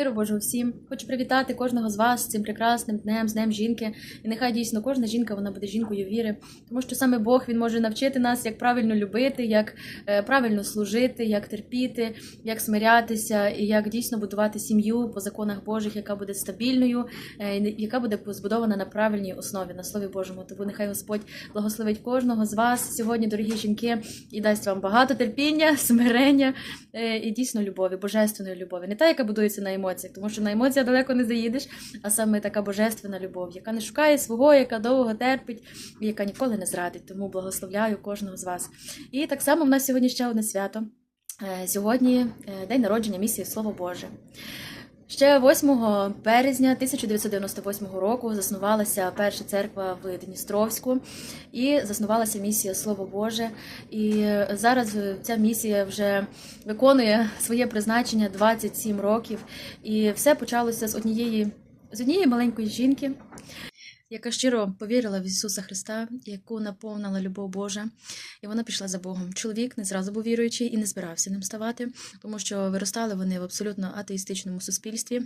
Миру Божого всім. Хочу привітати кожного з вас з цим прекрасним днем, з Днем жінки. І нехай дійсно кожна жінка вона буде жінкою віри, тому що саме Бог він може навчити нас, як правильно любити, як е, правильно служити, як терпіти, як смирятися і як дійсно будувати сім'ю по законах Божих, яка буде стабільною, е, яка буде збудована на правильній основі, на слові Божому. Тому нехай Господь благословить кожного з вас сьогодні, дорогі жінки, і дасть вам багато терпіння, смирення е, і дійсно любові, божественної любові. Не та, яка будується на емоціях, тому що на емоціях далеко не заїдеш, а саме така божественна любов, яка не шукає свого, яка довго терпить і яка ніколи не зрадить. Тому благословляю кожного з вас. І так само в нас сьогодні ще одне свято. Е, Сьогодні е, день народження місії Слово Боже. Ще 8 березня 1998 року заснувалася перша церква в Дністровську і заснувалася місія Слово Боже. І зараз ця місія вже виконує своє призначення 27 років. І все почалося з однієї з однієї маленької жінки, яка щиро повірила в Ісуса Христа, яку наповнила любов Божа, і вона пішла за Богом. Чоловік не зразу був віруючий і не збирався ним ставати, тому що виростали вони в абсолютно атеїстичному суспільстві.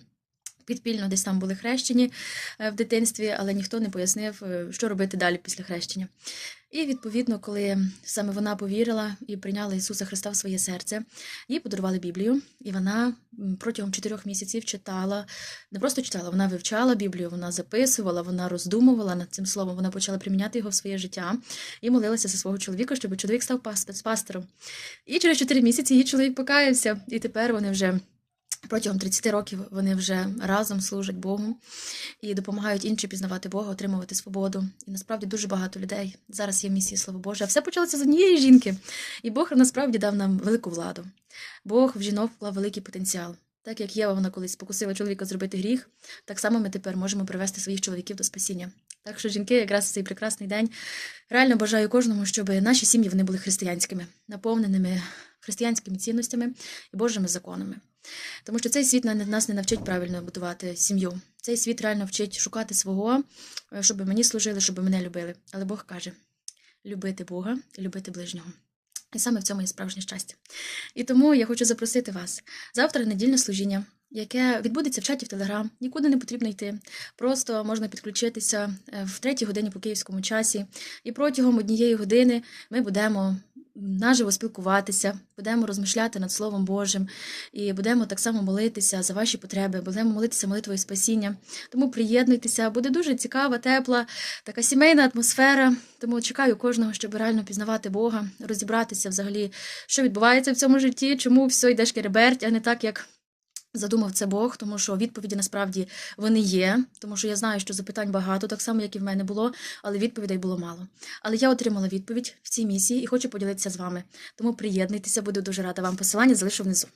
Підпільно десь там були хрещені е, в дитинстві, але ніхто не пояснив, е, що робити далі після хрещення. І відповідно, коли саме вона повірила і прийняла Ісуса Христа в своє серце, їй подарували Біблію, і вона протягом чотирьох місяців читала, не просто читала, вона вивчала Біблію, вона записувала, вона роздумувала над цим словом, вона почала приміняти його в своє життя і молилася за свого чоловіка, щоб чоловік став пас- пастором. І через чотири місяці її чоловік покаявся, і тепер вони вже. Протягом 30 років вони вже разом служать Богу і допомагають іншим пізнавати Бога, отримувати свободу. І насправді дуже багато людей зараз є в місії Слово Боже. А все почалося з однієї жінки. І Бог насправді дав нам велику владу. Бог в жінок вклав великий потенціал. Так як Єва вона колись спокусила чоловіка зробити гріх, так само ми тепер можемо привести своїх чоловіків до спасіння. Так що жінки, якраз в цей прекрасний день, реально бажаю кожному, щоб наші сім'ї вони були християнськими, наповненими християнськими цінностями і Божими законами. Тому що цей світ нас не навчить правильно будувати сім'ю. Цей світ реально вчить шукати свого, е, щоб мені служили, щоб мене любили. Але Бог каже: любити Бога любити ближнього. І саме в цьому є справжнє щастя. І тому я хочу запросити вас завтра недільне служіння, яке відбудеться в чаті в Телеграм. Нікуди не потрібно йти. Просто можна підключитися е, в третій годині по київському часі. І протягом однієї години ми будемо наживо спілкуватися, будемо розмишляти над Словом Божим і будемо так само молитися за ваші потреби, будемо молитися молитвою спасіння. Тому приєднуйтеся, буде дуже цікава, тепла, така сімейна атмосфера. Тому чекаю кожного, щоб реально пізнавати Бога, розібратися взагалі, що відбувається в цьому житті, чому все йде шкереберть, а не так, як. Задумав це Бог, тому що відповіді насправді вони є, тому що я знаю, що запитань багато, так само, як і в мене було, але відповідей було мало. Але я отримала відповідь в цій місії і хочу поділитися з вами. Тому приєднуйтеся, буду дуже рада вам. Посилання залишу внизу.